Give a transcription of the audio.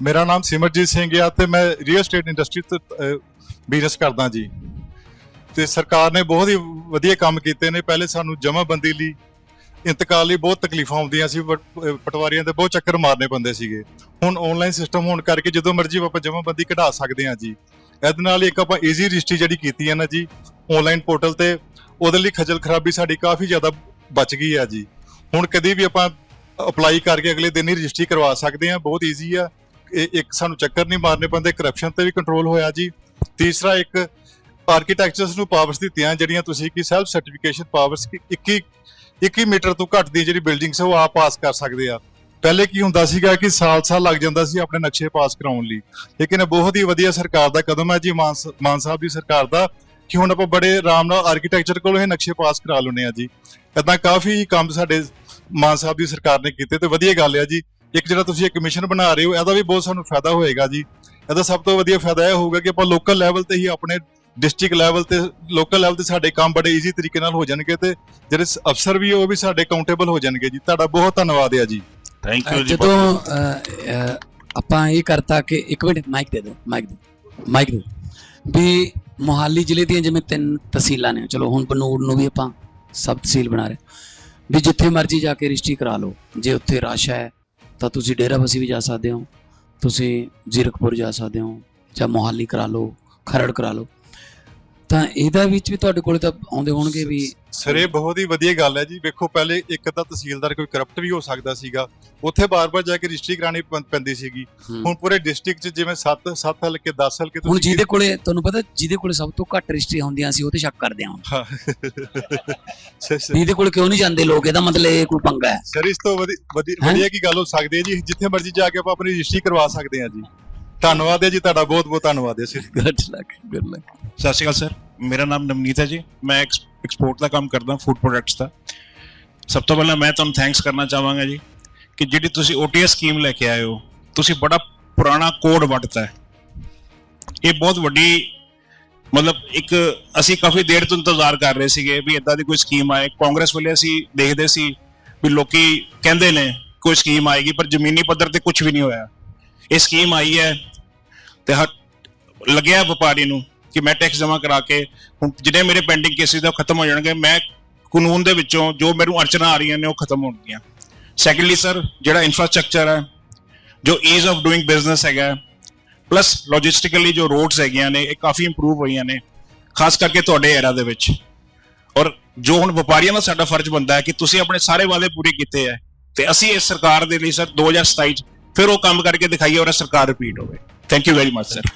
ਮੇਰਾ ਨਾਮ ਸਿਮਰਜੀਤ ਸਿੰਘ ਆ ਤੇ ਮੈਂ ਰੀਅਲ ਸਟੇਟ ਇੰਡਸਟਰੀ ਤੋਂ ਬਿਜ਼ਨਸ ਕਰਦਾ ਜੀ। ਤੇ ਸਰਕਾਰ ਨੇ ਬਹੁਤ ਹੀ ਵਧੀਆ ਕੰਮ ਕੀਤੇ ਨੇ। ਪਹਿਲੇ ਸਾਨੂੰ ਜਮ੍ਹਾਂਬੰਦੀ ਲਈ, ਇੰਤਕਾਲ ਲਈ ਬਹੁਤ ਤਕਲੀਫਾਂ ਆਉਂਦੀਆਂ ਸੀ ਪਟਵਾਰੀਆਂ ਦੇ ਬਹੁਤ ਚੱਕਰ ਮਾਰਨੇ ਪੈਂਦੇ ਸੀਗੇ। ਹੁਣ ਆਨਲਾਈਨ ਸਿਸਟਮ ਹੋਣ ਕਰਕੇ ਜਦੋਂ ਮਰਜ਼ੀ ਆਪਾਂ ਜਮ੍ਹਾਂਬੰਦੀ ਕਢਾ ਸਕਦੇ ਹਾਂ ਜੀ। ਇਹਦੇ ਨਾਲ ਇੱਕ ਆਪਾਂ ਈਜ਼ੀ ਰਜਿਸਟਰੀ ਜਿਹੜੀ ਕੀਤੀ ਹੈ ਨਾ ਜੀ ਆਨਲਾਈਨ ਪੋਰਟਲ ਤੇ, ਉਹਦੇ ਲਈ ਖਜ਼ਲ ਖਰਾਬੀ ਸਾਡੀ ਕਾਫੀ ਜ਼ਿਆਦਾ ਬਚ ਗਈ ਆ ਜੀ। ਹੁਣ ਕਦੀ ਵੀ ਆਪਾਂ ਅਪਲਾਈ ਕਰਕੇ ਅਗਲੇ ਦਿਨ ਹੀ ਰਜਿਸਟਰੀ ਕਰਵਾ ਸਕਦੇ ਹਾਂ, ਬਹੁਤ ਈਜ਼ੀ ਆ। ਇੱਕ ਸਾਨੂੰ ਚੱਕਰ ਨਹੀਂ ਮਾਰਨੇ ਪੈਂਦੇ ਕਰਪਸ਼ਨ ਤੇ ਵੀ ਕੰਟਰੋਲ ਹੋਇਆ ਜੀ। ਤੀਸਰਾ ਇੱਕ ਆਰਕੀਟੈਕਚਰਸ ਨੂੰ ਪਾਵਰਸ ਦਿੱਤੀਆਂ ਜਿਹੜੀਆਂ ਤੁਸੀਂ ਕਿ ਸੈਲਫ ਸਰਟੀਫਿਕੇਸ਼ਨ ਪਾਵਰਸ 21 21 ਮੀਟਰ ਤੋਂ ਘੱਟ ਦੀ ਜਿਹੜੀ ਬਿਲਡਿੰਗਸ ਉਹ ਆਪ ਪਾਸ ਕਰ ਸਕਦੇ ਆ। ਪਹਿਲੇ ਕੀ ਹੁੰਦਾ ਸੀਗਾ ਕਿ ਸਾਲ-ਸਾਲ ਲੱਗ ਜਾਂਦਾ ਸੀ ਆਪਣੇ ਨਕਸ਼ੇ ਪਾਸ ਕਰਾਉਣ ਲਈ। ਲੇਕਿਨ ਇਹ ਬਹੁਤ ਹੀ ਵਧੀਆ ਸਰਕਾਰ ਦਾ ਕਦਮ ਹੈ ਜੀ, ਮਾਨ ਮਾਨ ਸਾਹਿਬ ਦੀ ਸਰਕਾਰ ਦਾ, ਕਿ ਹੁਣ ਆਪਾਂ ਬੜੇ ਆਰਾਮ ਨਾਲ ਆਰਕੀਟੈਕਚਰ ਕੋਲੋਂ ਇਹ ਨਕਸ਼ੇ ਪਾਸ ਕਰਾ ਲੈਂਦੇ ਆ ਜੀ। ਇਦਾਂ ਕਾਫੀ ਕੰਮ ਸਾਡੇ ਮਾਨ ਸਾਹਿਬ ਦੀ ਸਰਕਾਰ ਨੇ ਕੀਤੇ ਤੇ ਵਧੀਆ ਗੱਲ ਹੈ ਜੀ। ਇੱਕ ਜਿਹੜਾ ਤੁਸੀਂ ਇੱਕ ਕਮਿਸ਼ਨ ਬਣਾ ਰਹੇ ਹੋ ਇਹਦਾ ਵੀ ਬਹੁਤ ਸਾਨੂੰ ਫਾਇਦਾ ਹੋਏਗਾ ਜੀ। ਇਹਦਾ ਸਭ ਤੋਂ ਵਧੀਆ ਫਾਇਦਾ ਇਹ ਹੋਊਗਾ ਕਿ ਆਪਾਂ ਲੋਕਲ ਲੈਵਲ ਤੇ ਹੀ ਆਪਣੇ ਡਿਸਟ੍ਰਿਕਟ ਲੈਵਲ ਤੇ ਲੋਕਲ ਲੈਵਲ ਤੇ ਸਾਡੇ ਕੰਮ ਬੜੇ ਈਜ਼ੀ ਤਰੀਕੇ ਨਾਲ ਹੋ ਜਾਣਗੇ ਤੇ ਜਿਹੜੇ ਅਫਸਰ ਵੀ ਉਹ ਵੀ ਸਾਡੇ ਅਕਾਊਂਟੇਬਲ ਹੋ ਜਾਣਗੇ ਜੀ। ਤੁਹਾਡਾ ਬਹੁਤ ਧੰਨਵਾਦ ਹੈ ਜੀ। ਥੈਂਕ ਯੂ ਜੀ ਜਦੋਂ ਆਪਾਂ ਇਹ ਕਰਤਾ ਕਿ ਇੱਕ ਮਿੰਟ ਮਾਈਕ ਦੇ ਦਿਓ ਮਾਈਕ ਦੇ ਮਾਈਕ ਦੇ ਵੀ ਮੋਹਾਲੀ ਜ਼ਿਲ੍ਹੇ ਦੀਆਂ ਜਿਵੇਂ ਤਿੰਨ ਤਹਿਸੀਲਾਂ ਨੇ ਚਲੋ ਹੁਣ ਬਨੂੜ ਨੂੰ ਵੀ ਆਪਾਂ ਸਬ ਤਹਿਸੀਲ ਬਣਾ ਰਹੇ ਵੀ ਜਿੱਥੇ ਮਰਜ਼ੀ ਜਾ ਕੇ ਰਜਿਸਟਰੀ ਕਰਾ ਲਓ ਜੇ ਉੱਥੇ ਰਸ਼ ਹੈ ਤਾਂ ਤੁਸੀਂ ਡੇਰਾਬੱਸੀ ਵੀ ਜਾ ਸਕਦੇ ਹੋ, ਤੁਸੀਂ ਜ਼ੀਰਕਪੁਰ ਜਾ ਸਕਦੇ ਹੋ ਜਾਂ ਮੋਹਾਲੀ ਕਰਾ ਲਓ, ਖਰੜ ਕਰਾ ਲਓ। ਤਾਂ ਇਹਦਾ ਵਿੱਚ ਵੀ ਤੁਹਾਡੇ ਕੋਲੇ ਤਾਂ ਆਉਂਦੇ ਹੋਣਗੇ ਵੀ ਸਰ ਇਹ ਬਹੁਤ ਹੀ ਵਧੀਆ ਗੱਲ ਹੈ ਜੀ। ਵੇਖੋ ਪਹਿਲੇ ਇੱਕ ਤਾਂ ਤਹਿਸੀਲਦਾਰ ਕੋਈ ਕਰਪਟ ਵੀ ਹੋ ਸਕਦਾ ਸੀਗਾ। ਉੱਥੇ ਬਾਰ-ਬਾਰ ਜਾ ਕੇ ਰਜਿਸਟਰੀ ਕਰਾਣੀ ਪੈਂਦੀ ਸੀਗੀ। ਹੁਣ ਪੂਰੇ ਡਿਸਟ੍ਰਿਕਟ 'ਚ ਜਿਵੇਂ 7 7 ਹਲਕੇ 10 ਹਲਕੇ ਹੁਣ ਜਿਹਦੇ ਕੋਲੇ ਤੁਹਾਨੂੰ ਪਤਾ ਜਿਹਦੇ ਕੋਲੇ ਸਭ ਤੋਂ ਘੱਟ ਰਜਿਸਟਰੀ ਹੁੰਦੀਆਂ ਸੀ ਉਹ ਤੇ ਸ਼ੱਕ ਕਰਦੇ ਹਾਂ। ਹਾਂ ਇਹਦੇ ਕੋਲ ਕਿਉਂ ਨਹੀਂ ਜਾਂਦੇ ਲੋਕ? ਇਹਦਾ ਮਤਲਬ ਇਹ ਕੋਈ ਪੰਗਾ ਹੈ। ਸਰ ਇਸ ਤੋਂ? ਵਧੀਆ ਕੀ ਗੱਲ ਹੋ ਸਕਦੀ ਹੈ ਜੀ? ਜਿੱਥੇ ਮਰਜ਼ੀ ਜਾ ਕੇ ਆਪਾਂ ਆਪਣੀ ਰਜਿਸਟਰੀ ਕਰਵਾ ਸਕਦੇ ਹਾਂ ਜੀ। ਧੰਨਵਾਦ ਹੈ ਜੀ ਤੁਹਾਡਾ ਬਹੁਤ ਬਹੁਤ ਧੰਨਵਾਦ ਹੈ sir good luck good luck ਸਤਿ ਸ਼੍ਰੀ ਅਕਾਲ ਸਰ ਮੇਰਾ ਨਾਮ ਨਵਨੀਤ ਹੈ ਜੀ। ਮੈਂ ਐਕਸਪੋਰਟ ਦਾ ਕੰਮ ਕਰਦਾ ਫੂਡ ਪ੍ਰੋਡਕਟਸ ਦਾ। ਸਭ ਤੋਂ ਪਹਿਲਾਂ ਮੈਂ ਤੁਹਾਨੂੰ ਥੈਂਕਸ ਕਰਨਾ ਚਾਹਾਂਗਾ ਜੀ ਕਿ ਜਿਹੜੀ ਤੁਸੀਂ OTS ਸਕੀਮ ਲੈ ਕੇ ਆਏ ਹੋ ਤੁਸੀਂ ਬੜਾ ਪੁਰਾਣਾ ਕੋਡ ਵਟਤਾ ਹੈ। ਇਹ ਬਹੁਤ ਵੱਡੀ ਮਤਲਬ ਇੱਕ ਅਸੀਂ ਕਾਫੀ ਦੇਰ ਤੋਂ ਇੰਤਜ਼ਾਰ ਕਰ ਰਹੇ ਸੀਗੇ ਵੀ ਇਦਾਂ ਦੀ ਕੋਈ ਸਕੀਮ ਆਏ। ਕਾਂਗਰਸ ਵਾਲੇ ਅਸੀਂ ਦੇਖਦੇ ਸੀ ਵੀ ਲੋਕੀ ਕਹਿੰਦੇ ਨੇ ਕੋਈ ਸਕੀਮ ਆਏਗੀ ਪਰ ਜ਼ਮੀਨੀ ਪੱਧਰ ਤੇ ਕੁਝ ਵੀ ਨਹੀਂ ਹੋਇਆ। ਇਹ ਸਕੀਮ ਆਈ ਹੈ ਤੇ ਹ- ਲੱਗਿਆ ਵਪਾਰੀ ਨੂੰ ਕਿ ਮੈਂ ਟੈਕਸ ਜਮ੍ਹਾਂ ਕਰਾ ਕੇ ਹੁਣ ਜਿਹੜੇ ਮੇਰੇ ਪੈਂਡਿੰਗ ਕੇਸਿਸ ਦਾ ਖਤਮ ਹੋ ਜਾਣਗੇ, ਮੈਂ ਕਾਨੂੰਨ ਦੇ ਵਿੱਚੋਂ ਜੋ ਮੈਨੂੰ ਅੜਚਣਾ ਆ ਰਹੀਆਂ ਨੇ ਉਹ ਖਤਮ ਹੋਣਗੀਆਂ। ਸੈਕੰਡਲੀ ਸਰ ਜਿਹੜਾ ਇਨਫਰਾਸਟ੍ਰਕਚਰ ਹੈ, ਜੋ ਈਜ਼ ਆਫ ਡੂਇੰਗ ਬਿਜ਼ਨਸ ਹੈਗਾ ਪਲੱਸ ਲੌਜਿਸਟਿਕਲੀ ਜੋ ਰੋਡਸ ਹੈਗੀਆਂ ਨੇ, ਇਹ ਕਾਫੀ ਇੰਪਰੂਵ ਹੋਈਆਂ ਨੇ, ਖਾਸ ਕਰਕੇ ਤੁਹਾਡੇ ਏਰਾ ਦੇ ਵਿੱਚ। ਔਰ ਜੋ ਹੁਣ ਵਪਾਰੀਆਂ ਦਾ ਸਾਡਾ ਫਰਜ਼ ਬਣਦਾ ਹੈ ਕਿ ਤੁਸੀਂ ਆਪਣੇ ਸਾਰੇ ਵਾਅਦੇ ਪੂਰੇ ਕੀਤੇ ਹੈ, ਤੇ ਅਸੀਂ ਇਸ ਸਰਕਾਰ ਦੇ ਲਈ ਸਰ 2027 ਚ ਫਿਰ ਉਹ ਕੰਮ ਕਰਕੇ ਦਿਖਾਈਏ ਔਰ ਸਰਕਾਰ ਰਿਪੀਟ ਹੋਵੇ। Thank you very much sir